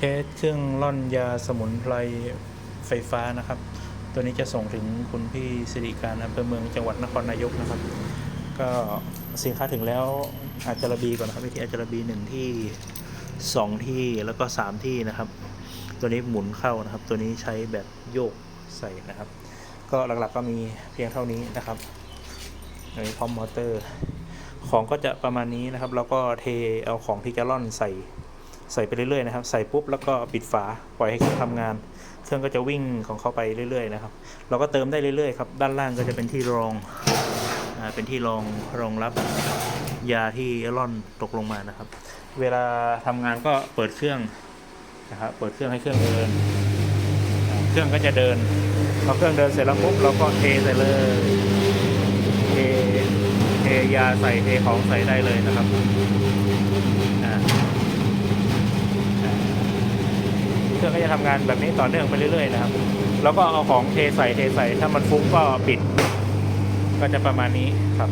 เทสเครื่องร่อนยาสมุนไพรไฟฟ้านะครับ ตัวนี้จะส่งถึงคุณพี่สิริการอำเภอเมืองจังหวัดนครนายกนะครับ ก็สินค้าถึงแล้วอาจจะระบีก่อนนะครับวิธีอาจจะระบีหนึ่งที่สองที่แล้วก็สามที่นะครับ ตัวนี้หมุนเข้านะครับ ตัวนี้ใช้แบบโยกใส่นะครับ ก็หลักๆก็มีเพียงเท่านี้นะครับอันนี้พร้อมมอเตอร์ ของก็จะประมาณนี้นะครับ แล้วก็เทเอาของที่จะร่อนใส่ ใส่ไปเรื่อยๆนะครับ ใส่ปุ๊บแล้วก็ปิดฝาปล่อยให้เครื่องทำงาน เครื่องก็จะวิ่งของเขาไปเรื่อยๆนะครับ เราก็เติมได้เรื่อยๆครับ ด้านล่างก็จะเป็นที่รองอเป็นที่รองรองรับยาที่ร่อนตกลงมานะครับ เวลาทำงานก็เปิดเครื่องนะครับ เปิดเครื่องให้เครื่องเดิน เครื่องก็จะเดินพอเครื่องเดินเสร็จแล้วปุ๊บเราก็เทใส่เลยเทเทยาใส่เทของใส่ได้เลยนะครับอ่าอ่า เครื่องก็จะทำงานแบบนี้ต่อเนื่องไปเรื่อยๆนะครับ แล้วก็เอาของเทใส่เทใส่ ถ้ามันฟุ้งก็ปิด ก็จะประมาณนี้ครับ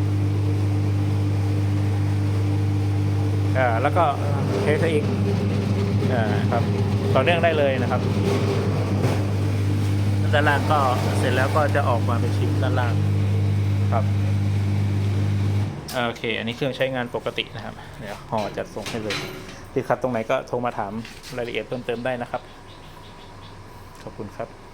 อ่าแล้วก็เทใส่อีกอ่าครับ ต่อเนื่องได้เลยนะครับด้านล่างก็เสร็จแล้วก็จะออกมาเป็นชิ้นด้านล่างครับโอเค อันนี้เครื่องใช้งานปกตินะครับ เดี๋ยวห่อจัดส่งให้เลย ติดขัดตรงไหนก็โทรมาถามรายละเอียดเพิ่มเติมได้นะครับ ขอบคุณครับ